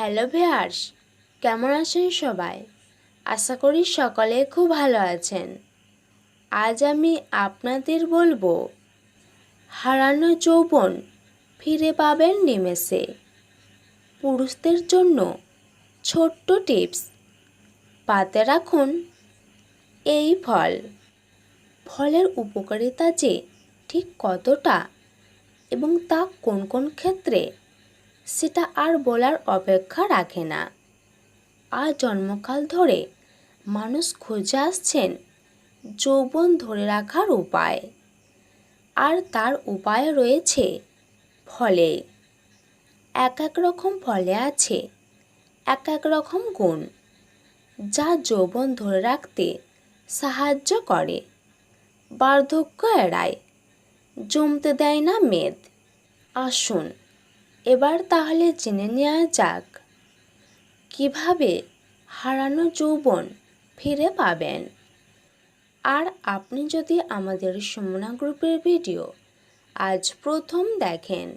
Hello viewers কেমন আছেন সবাই? আশা করি সকলে খুব ভালো আছেন। আজ আমি আপনাদের বলব, হারানো যৌবন ফিরে পাবেন নিমেষে। পুরুষদের জন্য ছোট্ট টিপস, পাতে রাখুন এই ফল। ফলের উপকারিতা যে ঠিক কতটা এবং তা কোন কোন ক্ষেত্রে সেটা আর বলার অপেক্ষা রাখে না। আর জন্মকাল ধরে মানুষ খুঁজে আসছেন যৌবন ধরে রাখার উপায়। আর তার উপায় রয়েছে ফলে। এক এক রকম ফলে আছে, এক এক রকম গুণ, যা যৌবন ধরে রাখতে সাহায্য করে। বার্ধক্য এড়ায়, জমতে দেয় না মেদ। আসুন এবার তাহলে জেনে নেওয়া যাক কীভাবে হারানো যৌবন ফিরে পাবেন। আর আপনি যদি আমাদের সুমনা গ্রুপের ভিডিও আজ প্রথম দেখেন,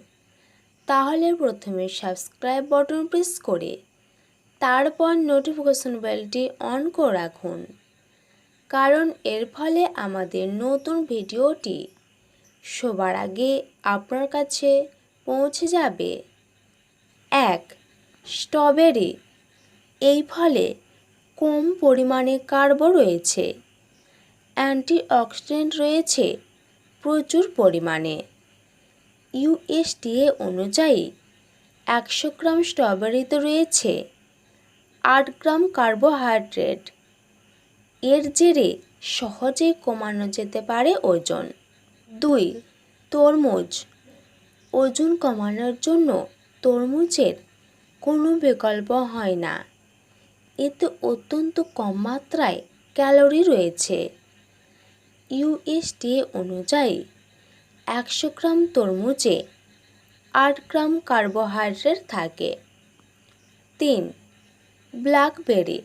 তাহলে প্রথমে সাবস্ক্রাইব বটন প্রেস করে তারপর নোটিফিকেশন বেলটি অন করে রাখুন। কারণ এর ফলে আমাদের নতুন ভিডিওটি সবার আগে আপনার কাছে পৌঁছে যাবে। এক, স্ট্রবেরি। এই ফলে কম পরিমাণে কার্ব রয়েছে। অ্যান্টিঅক্সিডেন্ট রয়েছে প্রচুর পরিমাণে। ইউএসডিএ অনুযায়ী একশো গ্রাম স্ট্রবেরিতে রয়েছে আট গ্রাম কার্বোহাইড্রেট। এর জেরে সহজেই কমানো যেতে পারে ওজন। দুই, তরমুজ। ওজন কমানোর জন্য তরমুজের কোনো বিকল্প হয় না। এতে অত্যন্ত কম মাত্রায় ক্যালোরি রয়েছে। ইউএসডি অনুযায়ী একশো গ্রাম তরমুজে আট গ্রাম কার্বোহাইড্রেট থাকে। তিন, ব্ল্যাকবেরি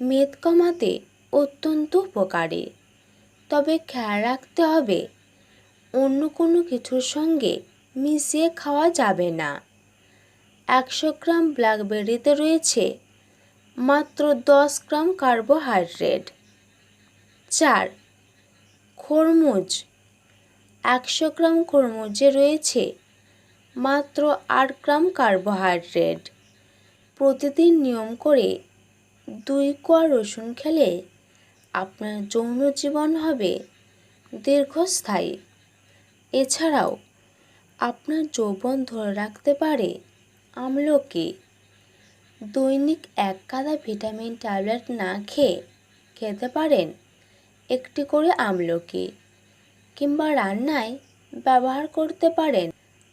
মেদ কমাতে অত্যন্ত উপকারী। তবে খেয়াল রাখতে হবে অন্য কোনো কিছুর সঙ্গে মিশিয়ে খাওয়া যাবে না। একশো গ্রাম ব্ল্যাকবেরিতে রয়েছে মাত্র দশ গ্রাম কার্বোহাইড্রেট। চার, খরমুজ। একশো গ্রাম খরমুজে রয়েছে মাত্র আট গ্রাম কার্বোহাইড্রেট। প্রতিদিন নিয়ম করে দুই কোয়া রসুন খেলে আপনার যৌন জীবন হবে দীর্ঘস্থায়ী। এছাড়াও আপনার যৌবন ধরে রাখতে পারে? আমলকি, দৈনিক এক কাদা ভিটামিন ট্যাবলেট না খেয়ে খেতে পারেন? একটি করে আমলকি কিংবা রান্নায় ব্যবহার করতে পারেন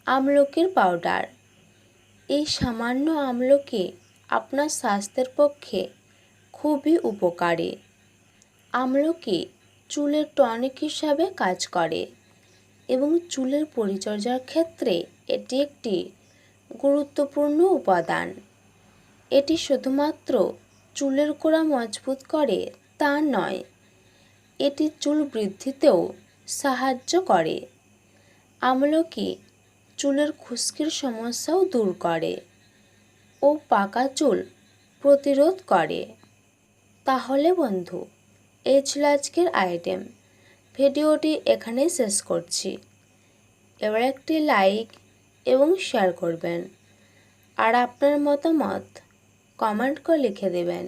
আমলকির পাউডার। এই সামান্য আমলকি আপনার স্বাস্থ্যের পক্ষে খুবই উপকারী। আমলকি চুলের টনিক হিসাবে কাজ করে। এবং চুলের পরিচর্যার ক্ষেত্রে এটি একটি গুরুত্বপূর্ণ উপাদান। এটি শুধুমাত্র চুলের গোড়া মজবুত করে তা নয়, এটি চুল বৃদ্ধিতেও সাহায্য করে। আমলকি চুলের খুশকির সমস্যাও দূর করে ও পাকা চুল প্রতিরোধ করে। তাহলে বন্ধু, এই ছিল আজকের আইটেম। ভিডিওটি এখানেই শেষ করছি। এবার একটি লাইক এবং শেয়ার করবেন। আর আপনার মতামত কমেন্ট করে লিখে দেবেন।